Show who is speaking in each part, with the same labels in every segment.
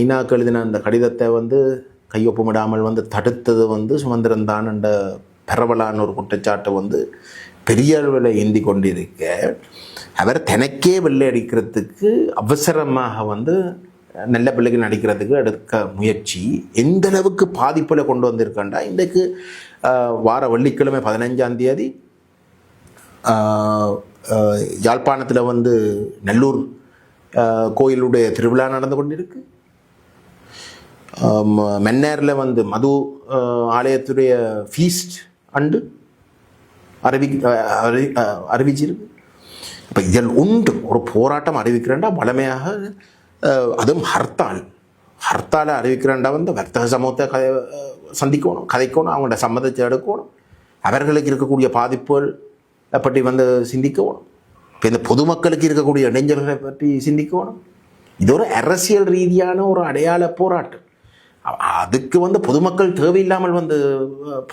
Speaker 1: ஐநாக்கு எழுதின அந்த கடிதத்தை வந்து கையொப்பமிடாமல் வந்து தடுத்தது வந்து சுமந்திரன் தான் என்ற பரவலான ஒரு குற்றச்சாட்டை வந்து பெரிய அளவில் ஏந்தி கொண்டிருக்க அவர் தனக்கே வெள்ளை அடிக்கிறதுக்கு அவசரமாக வந்து நல்ல பிள்ளைக்கு நடிக்கிறதுக்கு எடுக்க முயற்சி எந்த அளவுக்கு பாதிப்பில் கொண்டு வந்திருக்கண்டா? இன்றைக்கு வார வெள்ளிக்கிழமை பதினஞ்சாம் தேதி யாழ்ப்பாணத்தில் வந்து நல்லூர் கோயிலுடைய திருவிழா நடந்து கொண்டிருக்கு. மென்னேரில் வந்து மது ஆலயத்துடைய ஃபீஸ்ட் அண்டு அறிவி அறிவிச்சிருக்கு இப்போ இதில் உண்டு. ஒரு போராட்டம் அறிவிக்கிறேன்டா வளமையாக அதுவும் ஹர்த்தால். ஹர்த்தாலை அறிவிக்கிறேன்டா வந்து வர்த்தக சமூகத்தை கதை சந்திக்கணும் கதைக்கணும் அவங்களோட சம்மதத்தை எடுக்கணும். அவர்களுக்கு இருக்கக்கூடிய பாதிப்புகள் பற்றி வந்து சிந்திக்கணும். இப்போ இந்த பொதுமக்களுக்கு இருக்கக்கூடிய இடைஞ்சல்களை பற்றி சிந்திக்கணும். இது ஒரு அரசியல் ரீதியான ஒரு அடையாள போராட்டம். அதுக்கு வந்து பொதுமக்கள் தேவையில்லாமல் வந்து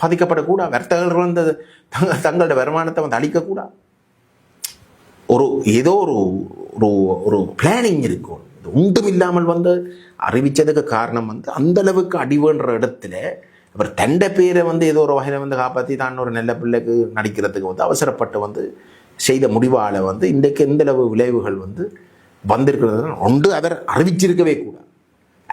Speaker 1: பாதிக்கப்படக்கூடா. பாதிக்கப்படக்கூடாது வர்த்தகர்கள் வந்து தங்களோட வருமானத்தை வந்து அளிக்கக்கூடாது ஒரு ஏதோ ஒரு ஒரு ஒரு பிளானிங் இருக்கும் ஒன்றும் இல்லாமல் வந்து அறிவித்ததுக்கு காரணம் வந்து அந்த அளவுக்கு அடிவுன்ற இடத்துல அவர் தண்டை பேரை வந்து ஏதோ ஒரு வகையில் வந்து காப்பாற்றி தான் ஒரு நல்ல பிள்ளைக்கு நடிக்கிறதுக்கு வந்து அவசரப்பட்டு வந்து செய்த முடிவால் வந்து இன்றைக்கு எந்த அளவு விளைவுகள் வந்து வந்திருக்கிறது ஒன்று அவர் அறிவிச்சிருக்கவே கூடாது.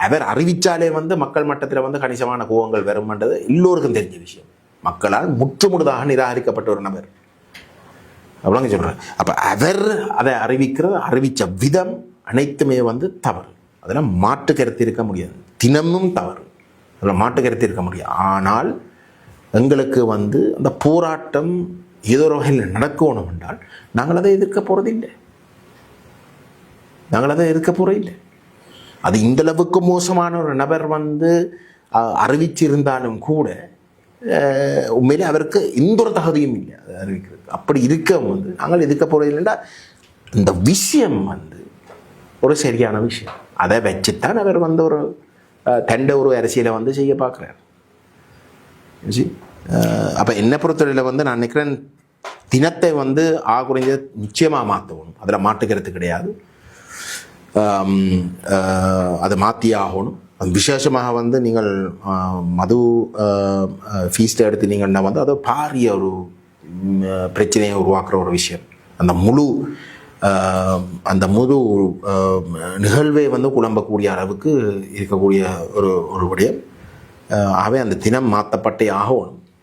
Speaker 1: அவர் அறிவிச்சாலே வந்து மக்கள் மட்டத்தில் வந்து கணிசமான கோவங்கள் வரும்ன்றது எல்லோருக்கும் தெரிஞ்ச விஷயம். மக்களால் முற்றுமுழுதாக நிராகரிக்கப்பட்ட ஒரு நபர். அவ்வளோங்க சொல்கிறேன் அப்போ அவர் அதை அறிவிக்கிறது அறிவித்த விதம் அனைத்துமே வந்து தவறு. அதெல்லாம் மாட்டு கருத்து இருக்க முடியாது. தினமும் தவறு. அதில் மாட்டு கருத்து இருக்க முடியாது. ஆனால் எங்களுக்கு வந்து அந்த போராட்டம் ஏதோ ஒரு வகையில் நடக்கணும் என்றால் நாங்கள் அதை எதிர்க்க போகிறதில்லை நாங்கள் அதை எதிர்க்க போகிறதில்லை அது இந்தளவுக்கு மோசமான ஒரு நபர் வந்து அறிவிச்சிருந்தாலும் கூட அஹ், உண்மையிலே அவருக்கு எந்த ஒரு தகுதியும் இல்லை அதை அறிவிக்கிறது அப்படி இருக்க வந்து நாங்கள் எதிர்க்க போகிறது இல்லைன்னா இந்த விஷயம் வந்து ஒரு சரியான விஷயம். அதை வச்சுத்தான் அவர் வந்து ஒரு தண்ட ஒரு அரசியலை வந்து செய்ய பார்க்குறாரு. அப்போ என்னை பொறுத்தவரையில் வந்து நான் நினைக்கிறேன் தினத்தை வந்து ஆ குறைஞ்சது நிச்சயமாக மாற்றணும் அதில் மாட்டுக்கிறது கிடையாது. அதை மாற்றி ஆகணும். அது விசேஷமாக வந்து நீங்கள் மது ஃபீஸ்ட்டை எடுத்துனீங்கன்னா வந்து அது பாரிய ஒரு பிரச்சனையை உருவாக்குற ஒரு விஷயம். அந்த முழு அந்த முழு நிகழ்வை வந்து குழம்பக்கூடிய அளவுக்கு இருக்கக்கூடிய ஒரு ஒரு விடயம். ஆகவே அந்த தினம் மாற்றப்பட்டே ஆகணும்.